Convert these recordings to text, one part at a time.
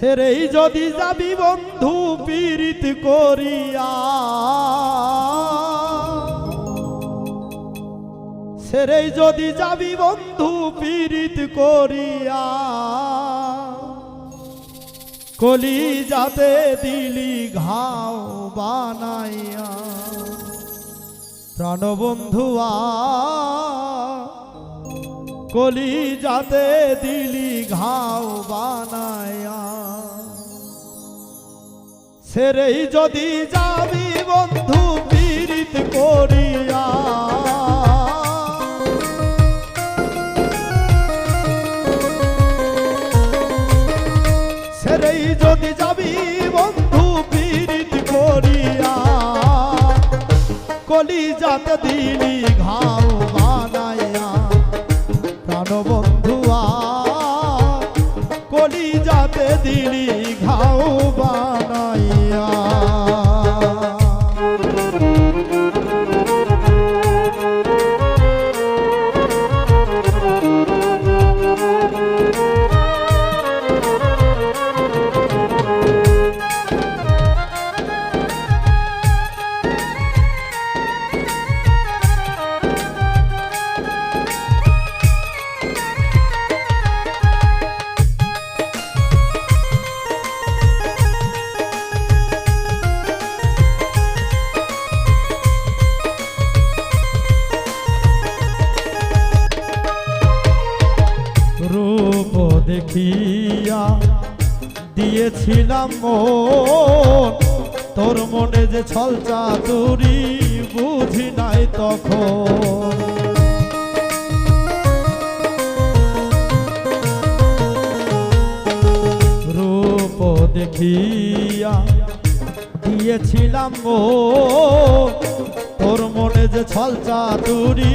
সেরেই যদি যাবি বন্ধু পীড়িত করিয়া। সেরেই যদি যাবি বন্ধু পীড়িত করিয়া। কলি যাতে দিলি ঘাও বানাইয়া। প্রাণবন্ধুয়া কলি যাতে দিলি ঘাও বানায়া। সেরেই যদি যাবি বন্ধু পীড়িত করিয়া। সেরেই যদি যাবি বন্ধু পীড়িত করিয়া। কলি যাতে দিলি ঘাও দেখিয়া দিয়েছিলাম মন। তোর মনে যে ছল চাতুরি বুঝি নাই তখন। রূপ দেখিয়া দিয়েছিলাম মন। তোর মনে যে ছল চাতুরি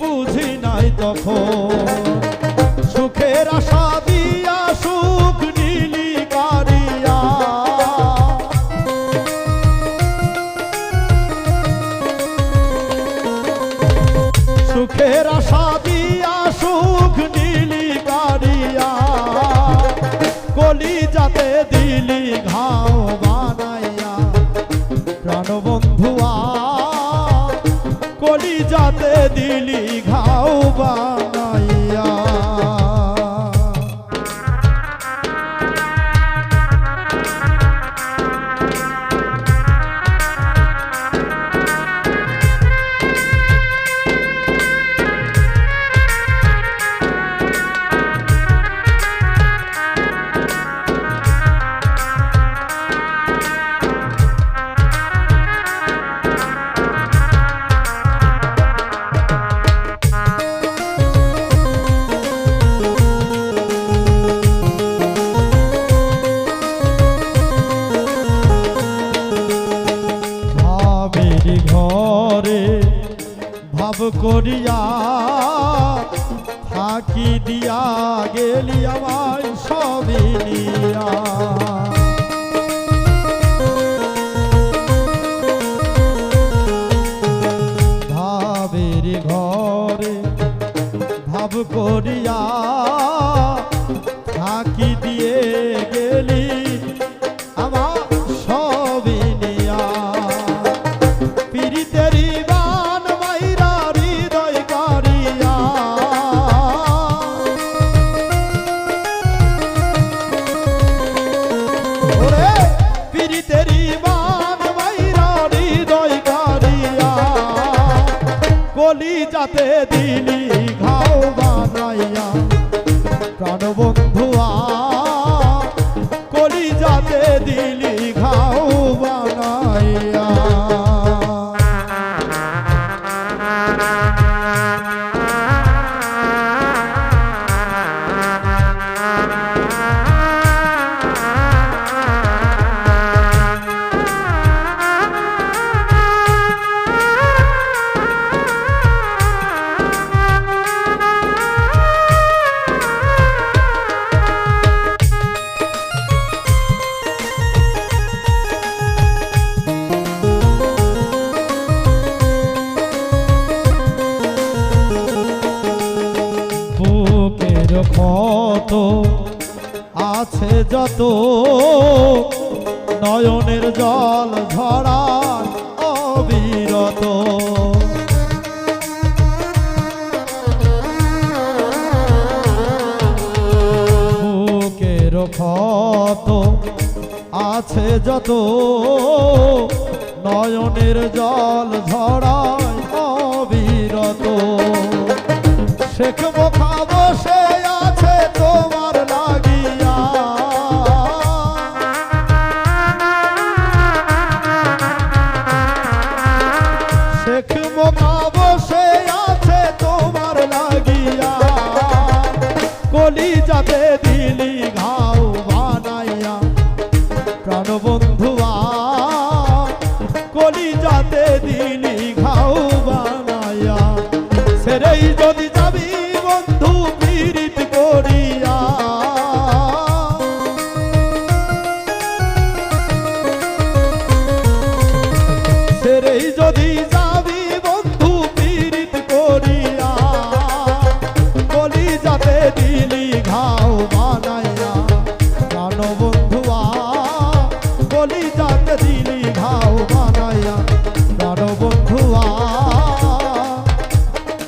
বুঝি নাই তখন। সুখের আশা দিয়া সুখ নীলি কারিয়া। সুখের আশা দিয়া সুখ নীলি দিলি ঘাও ভাব করিয়া ফাঁকি দিয়া গেলি আমায় সবই ভাবের ঘরে ভাব করিয়া ফাঁকি দিয়ে দিলি ক্ষত আছে যত নয়নের জল ঝরার অবিরত। বুকের ক্ষত আছে যত নয়নের জল ঝরায় অবিরত। শেখবো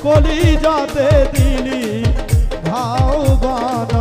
কলি যাতে দিলি ভাও বানা